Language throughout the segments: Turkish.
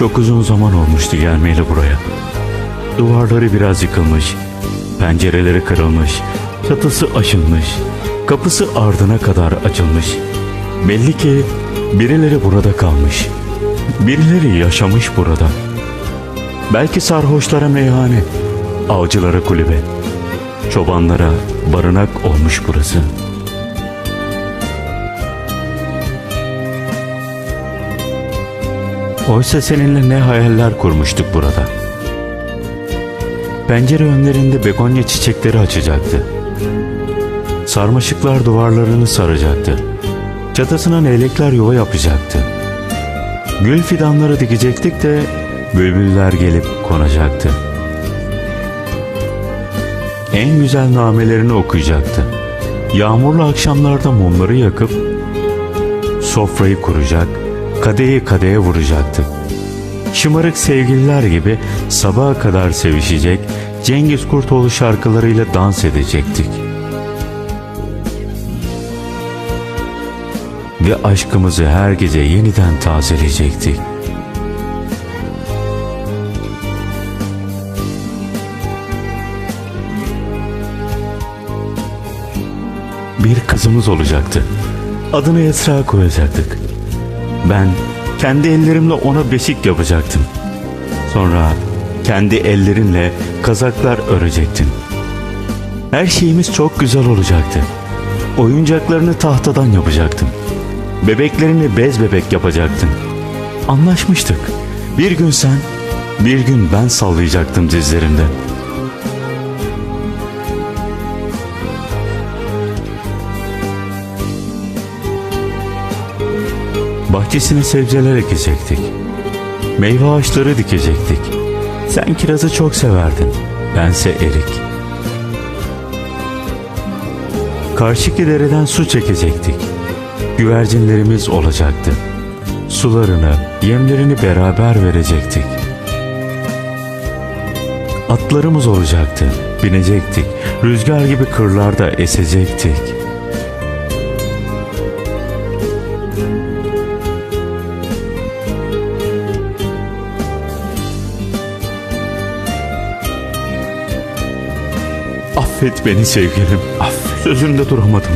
Çok uzun zaman olmuştu gelmeyeli buraya. Duvarları biraz yıkılmış, pencereleri kırılmış, çatısı aşınmış, kapısı ardına kadar açılmış. Belli ki birileri burada kalmış. Birileri yaşamış burada. Belki sarhoşlara meyhane, avcılara kulübe, çobanlara barınak olmuş burası. Oysa seninle ne hayaller kurmuştuk burada. Pencere önlerinde begonya çiçekleri açacaktı. Sarmaşıklar duvarlarını saracaktı. Çatısına leylekler yuva yapacaktı. Gül fidanları dikecektik de bülbüller gelip konacaktı. En güzel namelerini okuyacaktı. Yağmurlu akşamlarda mumları yakıp sofrayı kuracak, kadehi kadeye vuracaktı. Şımarık sevgililer gibi sabaha kadar sevişecek, Cengiz Kurtoğlu şarkılarıyla dans edecektik. Ve aşkımızı her gece yeniden tazeleyecektik. Bir kızımız olacaktı. Adını Esra koyacaktık. Ben kendi ellerimle ona beşik yapacaktım. Sonra kendi ellerinle kazaklar örecektin. Her şeyimiz çok güzel olacaktı. Oyuncaklarını tahtadan yapacaktım. Bebeklerini bez bebek yapacaktın. Anlaşmıştık. Bir gün sen, bir gün ben sallayacaktım dizlerimde. Bahçesine sebzeler ekecektik. Meyve ağaçları dikecektik. Sen kirazı çok severdin. Bense erik. Karşıki dereden su çekecektik. Güvercinlerimiz olacaktı. Sularını, yemlerini beraber verecektik. Atlarımız olacaktı. Binecektik. Rüzgar gibi kırlarda esecektik. Affet beni sevgilim. Affet. Sözünde duramadım.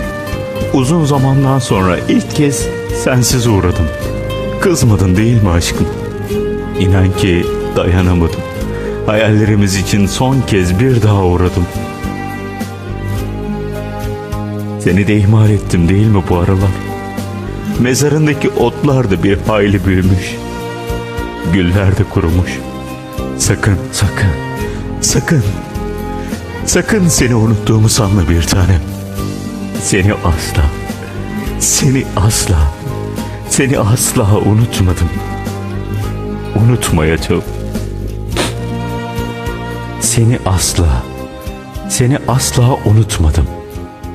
Uzun zamandan sonra ilk kez sensiz uğradım. Kızmadın değil mi aşkım? İnan ki dayanamadım. Hayallerimiz için son kez bir daha uğradım. Seni de ihmal ettim değil mi bu aralar? Mezarındaki otlar da bir hayli büyümüş. Güller de kurumuş. Sakın, sakın, sakın. Sakın seni unuttuğumu sanma bir tanem. Seni asla, seni asla, seni asla unutmadım. Unutmayacağım. Seni asla, seni asla unutmadım.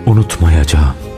Unutmayacağım.